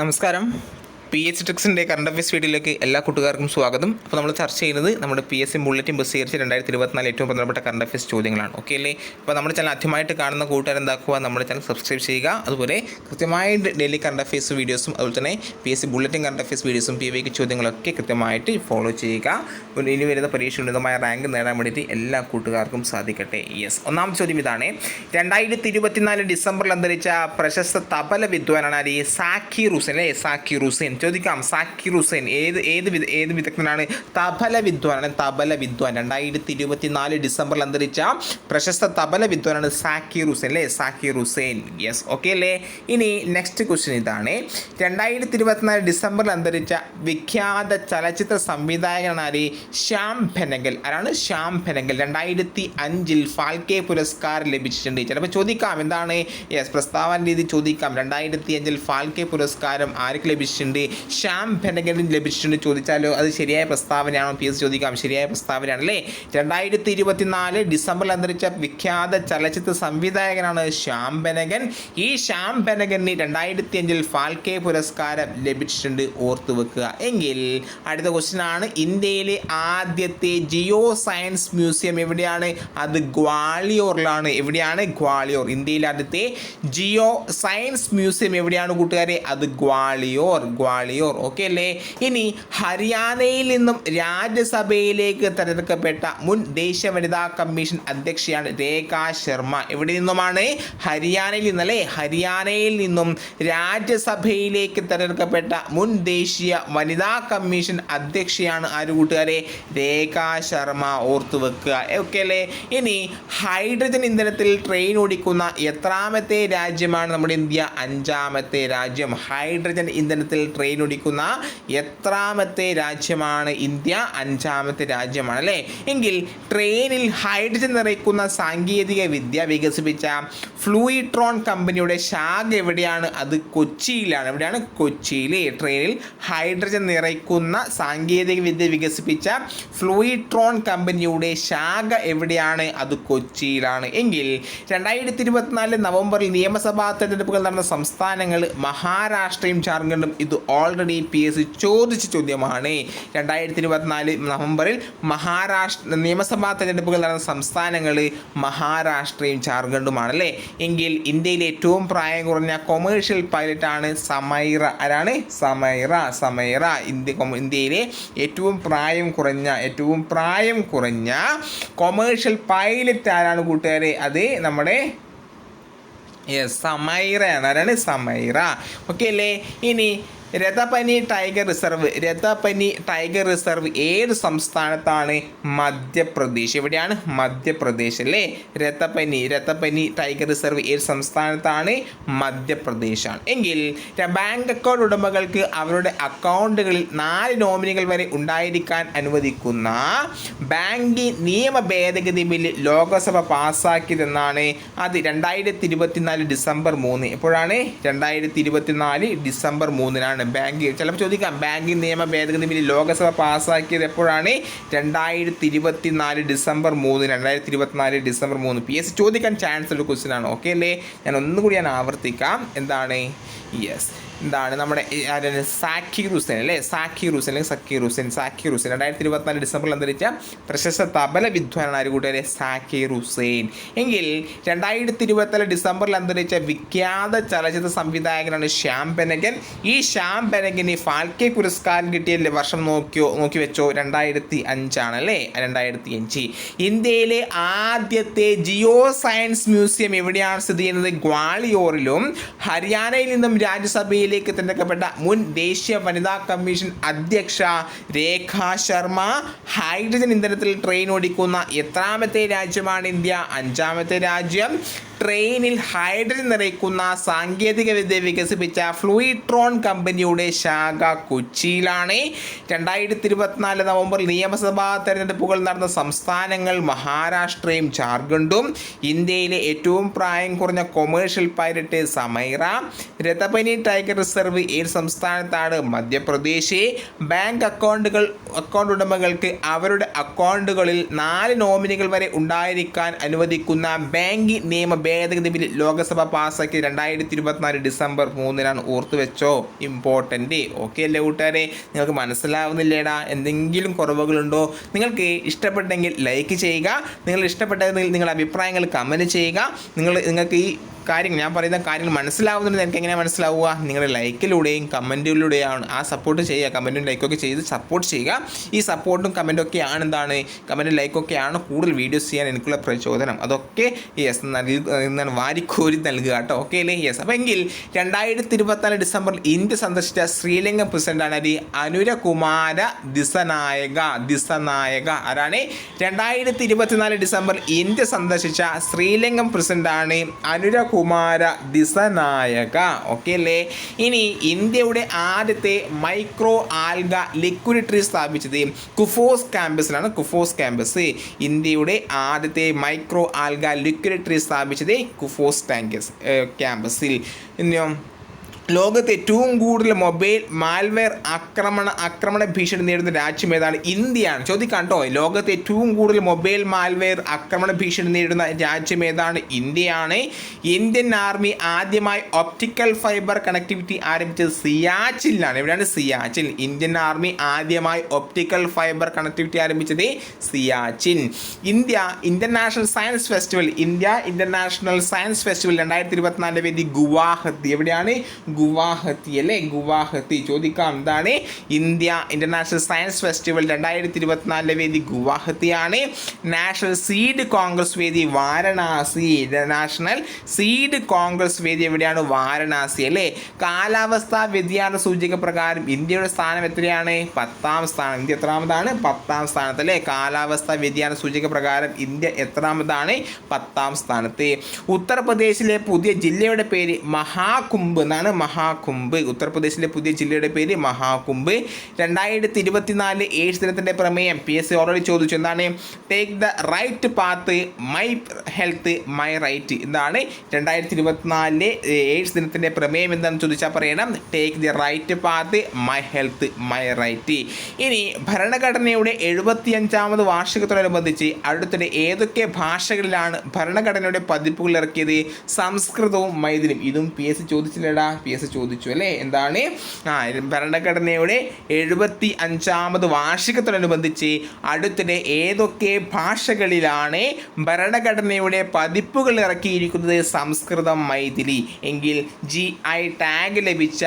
നമസ്കാരം. P H ടെക്സിന്റെ current affairs വീഡിയോയിലേക്ക് എല്ലാ കൂട്ടുകാർക്കും സ്വാഗതം. അപ്പോൾ നമ്മൾ ചർച്ച ചെയ്യുന്നത് നമ്മുടെ പി എസ് സി ബുള്ളറ്റിൻ ചേർച്ച് രണ്ടായിരത്തി ഇരുപത്തിനാല് ഏറ്റവും പ്രധാനപ്പെട്ട കറണ്ട് അഫയേഴ്സ് ചോദ്യങ്ങളാണ്. ഓക്കെ അല്ലേ? അപ്പോൾ നമ്മുടെ ചാനൽ ആദ്യമായിട്ട് കാണുന്ന കൂട്ടുകാർ എന്താക്കുക? നമ്മുടെ ചാനൽ സബ്സ്ക്രൈബ് ചെയ്യുക. അതുപോലെ കൃത്യമായിട്ട് ഡെയിലി കറണ്ട് അഫയേഴ്സ് വീഡിയോസും അതുപോലെ തന്നെ P S C bulletin current affairs വീഡിയോസും പി വൈക്ക് ചോദ്യങ്ങളൊക്കെ കൃത്യമായിട്ട് ഫോളോ ചെയ്യുക. ഇനി വരുന്ന പരീക്ഷ ഉന്നതമായ റാങ്ക് നേടാൻ വേണ്ടിയിട്ട് എല്ലാ കൂട്ടുകാർക്കും സാധിക്കട്ടെ. യെസ് ഒന്നാം ചോദ്യം ഇതാണ്. രണ്ടായിരത്തി ഇരുപത്തിനാല് ഡിസംബറിൽ അന്തരിച്ച പ്രശസ്ത തബല വിദ്വാനാണ് ആര്? സാക്കി റുസൻ അല്ലേ? സാക്കി ഹുസൈൻ ചോദിക്കാം. സാക്കിർ ഹുസൈൻ ഏത് ഏത് ഏത് വിദഗ്ധനാണ്? തബല വിദ്വാനാണ്. തബല വിദ്വാൻ. രണ്ടായിരത്തി ഇരുപത്തി നാല് ഡിസംബറിൽ അന്തരിച്ച പ്രശസ്ത തബല വിദ്വാനാണ് സാക്കിർ ഹുസൈൻ അല്ലേ? സാക്കിർ ഹുസൈൻ. യെസ് ഓക്കെ അല്ലേ? ഇനി നെക്സ്റ്റ് ക്വസ്റ്റ്യൻ ഇതാണ്. രണ്ടായിരത്തി ഇരുപത്തിനാല് ഡിസംബറിൽ അന്തരിച്ച വിഖ്യാത ചലച്ചിത്ര സംവിധായകനാണ് ശ്യാം ഭെനഗൽ ആരാണ്? ശ്യാം ഭെനഗൽ രണ്ടായിരത്തി അഞ്ചിൽ ഫാൽക്കെ പുരസ്കാരം ലഭിച്ചിട്ടുണ്ട്. ചിലപ്പോൾ ചോദിക്കാം എന്താണ്? യെസ് പ്രസ്താവന രീതി ചോദിക്കാം. രണ്ടായിരത്തി അഞ്ചിൽ ഫാൽക്കെ പുരസ്കാരം ആർക്ക് ലഭിച്ചിട്ടുണ്ട്? ശ്യാം ഭെനഗലിന് ലഭിച്ചിട്ടുണ്ട്. ചോദിച്ചാലോ അത് ശരിയായ പ്രസ്താവനയാണോ? പി എസ് ചോദിക്കാം ശരിയായ പ്രസ്താവനയാണ് അല്ലേ? രണ്ടായിരത്തി ഇരുപത്തിനാല് ഡിസംബറിൽ അന്തരിച്ച വിഖ്യാത ചലച്ചിത്ര സംവിധായകനാണ് ശ്യാം ബെനഗൻ ഈ ശ്യാം ബെനഗന് രണ്ടായിരത്തി അഞ്ചിൽ ഫാൽക്കെ പുരസ്കാരം ലഭിച്ചിട്ടുണ്ട്. ഓർത്തു വെക്കുക. എങ്കിൽ അടുത്ത ക്വസ്റ്റ്യൻ ആണ് ഇന്ത്യയിലെ ആദ്യത്തെ ജിയോ സയൻസ് മ്യൂസിയം എവിടെയാണ്? അത് ഗ്വാളിയോറിലാണ്. എവിടെയാണ്? ഗ്വാളിയോർ. ഇന്ത്യയിലെ ആദ്യത്തെ ജിയോ സയൻസ് മ്യൂസിയം എവിടെയാണ് കൂട്ടുകാരെ? അത് ഗ്വാളിയോർ. ഗ്വാളിയോർ. ഓക്കെ അല്ലേ? ഇനി ഹരിയാനയിൽ നിന്നും രാജ്യസഭയിലേക്ക് തിരഞ്ഞെടുക്കപ്പെട്ട മുൻ ദേശീയ വനിതാ കമ്മീഷൻ അധ്യക്ഷയാണ് രേഖ ശർമ്മ. എവിടെ നിന്നുമാണ്? ഹരിയാനയിൽ നിന്നല്ലേ? ഹരിയാനയിൽ നിന്നും രാജ്യസഭയിലേക്ക് തിരഞ്ഞെടുക്കപ്പെട്ട മുൻ ദേശീയ വനിതാ കമ്മീഷൻ അധ്യക്ഷയാണ് ആര് കൂട്ടുകാരെ? രേഖ ശർമ്മ. ഓർത്തു വെക്കുക. ഓക്കെ അല്ലേ? ഇനി ഹൈഡ്രജൻ ഇന്ധനത്തിൽ ട്രെയിൻ ഓടിക്കുന്ന എത്രാമത്തെ രാജ്യമാണ് നമ്മുടെ ഇന്ത്യ? അഞ്ചാമത്തെ രാജ്യം. ഹൈഡ്രജൻ ഇന്ധനത്തിൽ ട്രെയിൻ ഓടിക്കുന്ന എത്രാമത്തെ രാജ്യമാണ് ഇന്ത്യ? അഞ്ചാമത്തെ രാജ്യമാണ് അല്ലേ? എങ്കിൽ ട്രെയിനിൽ ഹൈഡ്രജൻ നിറയ്ക്കുന്ന സാങ്കേതിക വിദ്യ വികസിപ്പിച്ച ഫ്ലൂയിട്രോൺ കമ്പനിയുടെ ശാഖ എവിടെയാണ്? അത് കൊച്ചിയിലാണ്. എവിടെയാണ്? കൊച്ചിയിലെ. ട്രെയിനിൽ ഹൈഡ്രജൻ നിറയ്ക്കുന്ന സാങ്കേതിക വിദ്യ വികസിപ്പിച്ച ഫ്ലൂയിട്രോൺ കമ്പനിയുടെ ശാഖ എവിടെയാണ്? അത് കൊച്ചിയിലാണ്. എങ്കിൽ രണ്ടായിരത്തി ഇരുപത്തിനാല് നവംബറിൽ നിയമസഭാ തെരഞ്ഞെടുപ്പുകൾ നടന്ന സംസ്ഥാനങ്ങൾ മഹാരാഷ്ട്രയും ജാർഖണ്ഡും ഇത് ഓൾറെഡി പി എസ് ചോദിച്ച ചോദ്യമാണ്. രണ്ടായിരത്തി ഇരുപത്തിനാല് നവംബറിൽ മഹാരാഷ്ട്ര നിയമസഭാ തെരഞ്ഞെടുപ്പുകൾ നടന്ന സംസ്ഥാനങ്ങൾ മഹാരാഷ്ട്രയും ജാർഖണ്ഡുമാണ് അല്ലേ? എങ്കിൽ ഇന്ത്യയിലെ ഏറ്റവും പ്രായം കുറഞ്ഞ കൊമേഴ്ഷ്യൽ പൈലറ്റാണ് സമൈറ. ആരാണ്? സമൈറ സമൈറ. ഇന്ത്യ ഇന്ത്യയിലെ ഏറ്റവും പ്രായം കുറഞ്ഞ ഏറ്റവും പ്രായം കുറഞ്ഞ കൊമേഴ്ഷ്യൽ പൈലറ്റ് ആരാണ് കൂട്ടുകാരെ? അത് നമ്മുടെ സമൈറയാണ്. ആരാണ്? സമൈറ. ഓക്കെ അല്ലേ? ഇനി Ratapani tiger reserve. Ratapani tiger reserve ഏത് സംസ്ഥാനത്താണ്? മധ്യപ്രദേശ്. എവിടെയാണ് മധ്യപ്രദേശ് അല്ലേ? രഥപനി രഥപനി ടൈഗർ റിസർവ് ഏത് സംസ്ഥാനത്താണ്? മധ്യപ്രദേശാണ്. എങ്കിൽ ബാങ്ക് അക്കൗണ്ട് ഉടമകൾക്ക് അവരുടെ അക്കൗണ്ടുകളിൽ നാല് നോമിനികൾ വരെ ഉണ്ടായിരിക്കാൻ അനുവദിക്കുന്ന ബാങ്കിംഗ് നിയമ ഭേദഗതി ബില്ല് ലോകസഭ പാസ്സാക്കിയതെന്നാണ്. അത് രണ്ടായിരത്തി ഇരുപത്തിനാല് ഡിസംബർ മൂന്ന്. എപ്പോഴാണ്? രണ്ടായിരത്തി ഇരുപത്തിനാല് ഡിസംബർ മൂന്നിനാണ്. ബാങ്ക് ചിലപ്പോൾ ചോദിക്കാം ബാങ്കിങ് നിയമ ഭേദഗതി ബില്ല് ലോകസഭ പാസ്സാക്കിയത് എപ്പോഴാണ്? രണ്ടായിരത്തി ഇരുപത്തി നാല് ഡിസംബർ മൂന്ന് രണ്ടായിരത്തി ഇരുപത്തിനാല് ഡിസംബർ മൂന്ന്. പി. എസ്. ചോദിക്കാൻ ചാൻസ് ഉള്ള ക്വസ്റ്റ്യൻ ആണ്. ഓക്കെ അല്ലേ? ഞാൻ ഒന്നുകൂടി ഞാൻ ആവർത്തിക്കാം. എന്താണ്? യെസ് എന്താണ് നമ്മുടെ ഈ ആരാണ് സാക്കിർ ഹുസൈൻ അല്ലേ? സാഖി ഹുസൈൻ അല്ലെങ്കിൽ സക്കി ഹുസൈൻ സാഖി ഹുസൈൻ രണ്ടായിരത്തി ഇരുപത്തിനാല് ഡിസംബറിൽ അന്തരിച്ച പ്രശസ്ത തബല വിദ്വാനാണ് കൂട്ടുകാരെ? സാഖി ഹുസൈൻ എങ്കിൽ രണ്ടായിരത്തി ഇരുപത്തിനാല് ഡിസംബറിൽ അന്തരിച്ച വിഖ്യാത ചലച്ചിത്ര സംവിധായകനാണ് ശ്യാം ബെനഗൻ ഈ ശ്യാം ബെനഗന് ഫാൽക്കെ പുരസ്കാരം കിട്ടിയ വർഷം നോക്കിയോ നോക്കി വെച്ചോ? രണ്ടായിരത്തി അഞ്ചാണ് അല്ലേ? രണ്ടായിരത്തി അഞ്ച്. ഇന്ത്യയിലെ ആദ്യത്തെ ജിയോ സയൻസ് മ്യൂസിയം എവിടെയാണ് സ്ഥിതി ചെയ്യുന്നത്? ഗ്വാളിയോറിലും. ഹരിയാനയിൽ നിന്നും രാജ്യസഭയിലേക്ക് തിരഞ്ഞെടുക്കപ്പെട്ട മുൻ ദേശീയ വനിതാ കമ്മീഷൻ അധ്യക്ഷ രേഖ ശർമ്മ ഹൈഡ്രജൻ ഇന്ധനത്തിൽ ട്രെയിൻ ഓടിക്കുന്ന എത്രാമത്തെ രാജ്യമാണ് ഇന്ത്യ? അഞ്ചാമത്തെ രാജ്യം. ട്രെയിനിൽ ഹൈഡ്രജൻ നിറയ്ക്കുന്ന സാങ്കേതിക വിദ്യ വികസിപ്പിച്ച ഫ്ലൂയിട്രോൺ കമ്പനിയുടെ ശാഖ കൊച്ചിയിലാണ്. രണ്ടായിരത്തി ഇരുപത്തിനാല് നവംബറിൽ നിയമസഭാ തെരഞ്ഞെടുപ്പുകൾ നടന്ന സംസ്ഥാനങ്ങൾ മഹാരാഷ്ട്രയും ജാർഖണ്ഡും ഇന്ത്യയിലെ ഏറ്റവും പ്രായം കുറഞ്ഞ commercial pilot Samaira Ratapani tiger reserve ഏത് സംസ്ഥാനത്താണ്? മധ്യപ്രദേശ്. ബാങ്ക് അക്കൗണ്ടുകൾ അക്കൗണ്ട് ഉടമകൾക്ക് അവരുടെ അക്കൗണ്ടുകളിൽ നാല് നോമിനികൾ വരെ ഉണ്ടായിരിക്കാൻ അനുവദിക്കുന്ന ബാങ്കിംഗ് നിയമ ഭേദഗതി ബിൽ ലോകസഭ പാസ്സാക്കി രണ്ടായിരത്തി ഇരുപത്തിനാല് ഡിസംബർ മൂന്നിനാണ്. ഓർത്തുവെച്ചോ ഇമ്പോർട്ടന്റ് ഓക്കെ അല്ലേ കൂട്ടുകാരെ? നിങ്ങൾക്ക് മനസ്സിലാവുന്നില്ലേടാ? എന്തെങ്കിലും കുറവുകളുണ്ടോ? നിങ്ങൾക്ക് ഇഷ്ടപ്പെട്ടെങ്കിൽ ലൈക്ക് ചെയ്യുക. നിങ്ങൾ ഇഷ്ടപ്പെട്ടെങ്കിൽ നിങ്ങളുടെ അഭിപ്രായങ്ങൾ കമന്റ് ചെയ്യുക. നിങ്ങൾ നിങ്ങൾക്ക് ഈ കാര്യങ്ങൾ ഞാൻ പറയുന്ന കാര്യങ്ങൾ മനസ്സിലാവുന്നുണ്ട് എനിക്ക് എങ്ങനെ മനസ്സിലാവുക? നിങ്ങളുടെ ലൈക്കിലൂടെയും കമന്റിലൂടെയാണ് ആ സപ്പോർട്ട് ചെയ്യുക കമന്റും ലൈക്കൊക്കെ ചെയ്ത് സപ്പോർട്ട് ചെയ്യുക. ഈ സപ്പോർട്ടും കമന്റും ഒക്കെയാണ് എന്താണ്? കമന്റും ലൈക്കൊക്കെയാണ് കൂടുതൽ വീഡിയോസ് ചെയ്യാൻ എനിക്കുള്ള പ്രചോദനം. അതൊക്കെ യെസ് എന്താണ് വാരിക്കോരി നൽകുക കേട്ടോ. ഓക്കെ അല്ലേ? യെസ് അപ്പോൾ എങ്കിൽ രണ്ടായിരത്തി ഇരുപത്തിനാല് ഡിസംബറിൽ ഇന്ത്യ സന്ദർശിച്ച ശ്രീലങ്കൻ പ്രസിഡന്റാണ് ആര്? അനുരകുമാര ദിസനായക ദിസനായക ആരാണ്? രണ്ടായിരത്തി ഇരുപത്തിനാല് ഡിസംബറിൽ ഇന്ത്യ സന്ദർശിച്ച ശ്രീലങ്കൻ പ്രസിഡന്റാണ് അനുരകുമാര ദിസനായക. ഓക്കെ അല്ലേ? ഇനി ഇന്ത്യയുടെ ആദ്യത്തെ മൈക്രോ ആൽഗ ലിക്വിഡിറ്ററി സ്ഥാപിച്ചത് കുഫോസ് ക്യാമ്പസിലാണ്. കുഫോസ് ക്യാമ്പസ് ഇന്ത്യയുടെ ആദ്യത്തെ മൈക്രോ ആൽഗ ലിക്വിഡിറ്ററി സ്ഥാപിച്ചത് കുഫോസ് ടാങ്കസ് ക്യാമ്പസിൽ. ഇനിയോ? ലോകത്ത് ഏറ്റവും കൂടുതൽ മൊബൈൽ മാൽവെയർ ആക്രമണ ആക്രമണ ഭീഷണി നേരിടുന്ന രാജ്യം ഏതാണ്? ഇന്ത്യയാണ്. ചോദിക്കാം കേട്ടോ ലോകത്ത് ഏറ്റവും കൂടുതൽ മൊബൈൽ മാൽവെയർ ആക്രമണ ഭീഷണി നേരിടുന്ന രാജ്യം ഏതാണ്? ഇന്ത്യയാണ്. ഇന്ത്യൻ ആർമി ആദ്യമായി ഒപ്റ്റിക്കൽ ഫൈബർ കണക്ടിവിറ്റി ആരംഭിച്ചത് സിയാച്ചിലാണ് എവിടെയാണ്? സിയാച്ചിൻ. ഇന്ത്യൻ ആർമി ആദ്യമായി ഒപ്റ്റിക്കൽ ഫൈബർ കണക്ടിവിറ്റി ആരംഭിച്ചത് Siachen. India international science festival India international science festival രണ്ടായിരത്തി ഇരുപത്തിനാലിന്റെ വേദി ഗുവാഹത്തി. എവിടെയാണ്? ഗുവാഹത്തി അല്ലേ? ഗുവാഹത്തി. ചോദിക്കാം എന്താണ്? ഇന്ത്യ ഇന്റർനാഷണൽ സയൻസ് ഫെസ്റ്റിവൽ രണ്ടായിരത്തി ഇരുപത്തിനാലിലെ വേദി ഗുവാഹത്തിയാണ്. നാഷണൽ സീഡ് കോൺഗ്രസ് വേദി വാരണാസി. നാഷണൽ സീഡ് കോൺഗ്രസ് വേദി എവിടെയാണ്? വാരണാസി അല്ലേ? കാലാവസ്ഥാ വ്യതിയാന സൂചിക പ്രകാരം ഇന്ത്യയുടെ സ്ഥാനം എത്രയാണ്? പത്താം സ്ഥാനം. ഇന്ത്യ എത്രാമതാണ്? പത്താം സ്ഥാനത്ത് അല്ലേ? കാലാവസ്ഥാ വ്യതിയാന സൂചിക പ്രകാരം ഇന്ത്യ എത്രാമതാണ്? പത്താം സ്ഥാനത്ത്. ഉത്തർപ്രദേശിലെ പുതിയ ജില്ലയുടെ പേര് മഹാകുംഭ് എന്നാണ് മഹാകുംഭ് ഉത്തർപ്രദേശിലെ പുതിയ ജില്ലയുടെ പേര് മഹാകുംഭ്. രണ്ടായിരത്തി ഇരുപത്തിനാല് ഏഴ് ദിനത്തിന്റെ പ്രമേയം പി എസ് സി ഓൾറെഡി ചോദിച്ചു. എന്താണ്? Take the right path my health my right എന്താണ്? രണ്ടായിരത്തി ഇരുപത്തിനാലിലെ ഏഴ് ദിനത്തിന്റെ പ്രമേയം എന്താണെന്ന് ചോദിച്ചാൽ പറയണം. Take the right path my health my right ഇനി ഭരണഘടനയുടെ എഴുപത്തിയഞ്ചാമത് വാർഷികത്തോടനുബന്ധിച്ച് അടുത്തിടെ ഏതൊക്കെ ഭാഷകളിലാണ് ഭരണഘടനയുടെ പതിപ്പുകൾ ഇറക്കിയത്? സംസ്കൃതവും മൈഥിലും ഇതും പി എസ് സി ചോദിച്ചില്ലടാ. പി എസ് ചോദിച്ചു അല്ലേ? എന്താണ്? ആ ഭരണഘടനയുടെ എഴുപത്തി അഞ്ചാമത് വാർഷികത്തോടനുബന്ധിച്ച് അടുത്തിടെ ഏതൊക്കെ ഭാഷകളിലാണ് ഭരണഘടനയുടെ പതിപ്പുകൾ ഇറക്കിയിരിക്കുന്നത്? സംസ്കൃതം മൈഥിലി. എങ്കിൽ ജി ഐ ടാഗ് ലഭിച്ച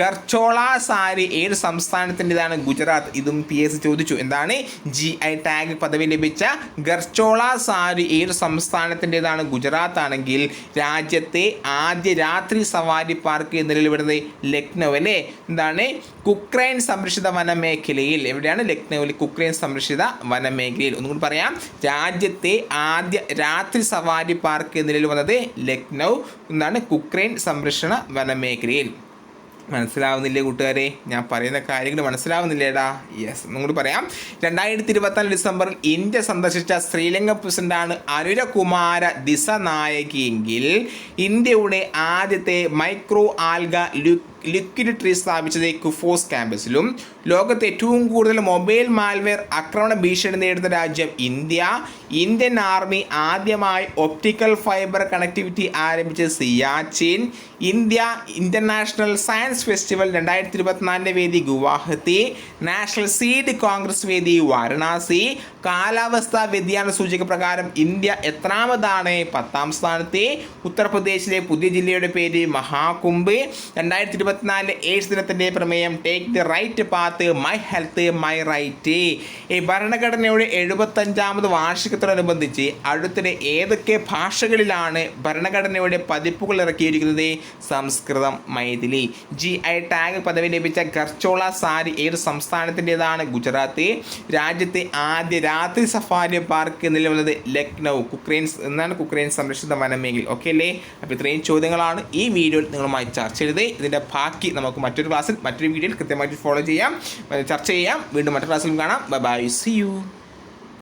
ഗർച്ചോള സാരി ഏത് സംസ്ഥാനത്തിന്റെതാണ്? ഗുജറാത്ത്. ഇതും പി എസ് ചോദിച്ചു. എന്താണ്? ജി ഐ ടാഗ് പദവി ലഭിച്ച ഗർച്ചോള സാരി ഏത് സംസ്ഥാനത്തിന്റെതാണ്? ഗുജറാത്ത് ആണെങ്കിൽ രാജ്യത്തെ ആദ്യ രാത്രി സവാരി പാർക്ക് നിലവിൽ വരുന്നത് ലക്നൗ അല്ലേ? എന്താണ്? കുക്രൈൻ സംരക്ഷിത വനമേഖലയിൽ. എവിടെയാണ് ലക്നൌവിൽ കുക്രൈൻ സംരക്ഷിത വനമേഖലയിൽ? ഒന്നുകൂടി പറയാം. രാജ്യത്തെ ആദ്യ രാത്രി സവാരി പാർക്ക് നിലയിൽ വന്നത് ലക്നൗ എന്താണ്? കുക്രൈൻ സംരക്ഷണ വനമേഖലയിൽ. മനസ്സിലാവുന്നില്ലേ കൂട്ടുകാരെ? ഞാൻ പറയുന്ന കാര്യങ്ങൾ മനസ്സിലാവുന്നില്ലേടാ? യെസ് എന്നുകൂടി പറയാം. രണ്ടായിരത്തി ഇരുപത്തിനാല് ഡിസംബറിൽ ഇന്ത്യ സന്ദർശിച്ച ശ്രീലങ്ക പ്രസിഡന്റാണ് അനുരകുമാര ദിസനായകിയെങ്കിൽ ഇന്ത്യയുടെ ആദ്യത്തെ മൈക്രോ ആൽഗ ലുക്ക് ലിക്വിഡ് ട്രീ സ്ഥാപിച്ചത് കുഫോസ് ക്യാമ്പസിലും. ലോകത്ത് ഏറ്റവും കൂടുതൽ മൊബൈൽ മാൽവെയർ ആക്രമണ ഭീഷണി നേരിടുന്ന രാജ്യം ഇന്ത്യ. ഇന്ത്യൻ ആർമി ആദ്യമായി ഒപ്റ്റിക്കൽ ഫൈബർ കണക്ടിവിറ്റി ആരംഭിച്ച Siachen. India international science festival രണ്ടായിരത്തി ഇരുപത്തിനാലിന്റെ വേദി ഗുവാഹത്തി. നാഷണൽ സീഡ് കോൺഗ്രസ് വേദി വാരണാസി. കാലാവസ്ഥാ വ്യതിയാന സൂചിക പ്രകാരം ഇന്ത്യ എത്രാമതാണ്? പത്താം സ്ഥാനത്ത്. ഉത്തർപ്രദേശിലെ പുതിയ ജില്ലയുടെ പേര് മഹാകുംഭ്. രണ്ടായിരത്തി ഇരുപത്തിനാല് ഏഴ് ദിനത്തിന്റെ പ്രമേയം take the right path my health my right ഈ ഭരണഘടനയുടെ എഴുപത്തഞ്ചാമത് വാർഷികത്തോടനുബന്ധിച്ച് അടുത്തിടെ ഏതൊക്കെ ഭാഷകളിലാണ് ഭരണഘടനയുടെ പതിപ്പുകൾ ഇറക്കിയിരിക്കുന്നത്? Sanskrit Maithili. G. I. Tag പദവി ലഭിച്ച ഗർച്ചോള സാരി ഏത് സംസ്ഥാനത്തിന്റെതാണ്? ഗുജറാത്ത്. രാജ്യത്തെ ആദ്യ രാത്രി സഫാരി പാർക്ക് നിലവിലുള്ളത് ലക്നൗ കുക്രൈൻസ് എന്നാണ് കുക്രൈൻ സംരക്ഷിത വനമേഖല ഓക്കെ അല്ലേ? അപ്പോൾ ഇത്രയും ചോദ്യങ്ങളാണ് ഈ വീഡിയോയിൽ നിങ്ങളുമായി ചർച്ച ചെയ്തത്. ഇതിന്റെ ബാക്കി നമുക്ക് മറ്റൊരു ക്ലാസ്സിൽ മറ്റൊരു വീഡിയോയിൽ കൃത്യമായിട്ട് ഫോളോ ചെയ്യാം. ചർച്ച ചെയ്യാം. വീണ്ടും മറ്റൊരു ക്ലാസ്സിലും കാണാം. Bye bye C U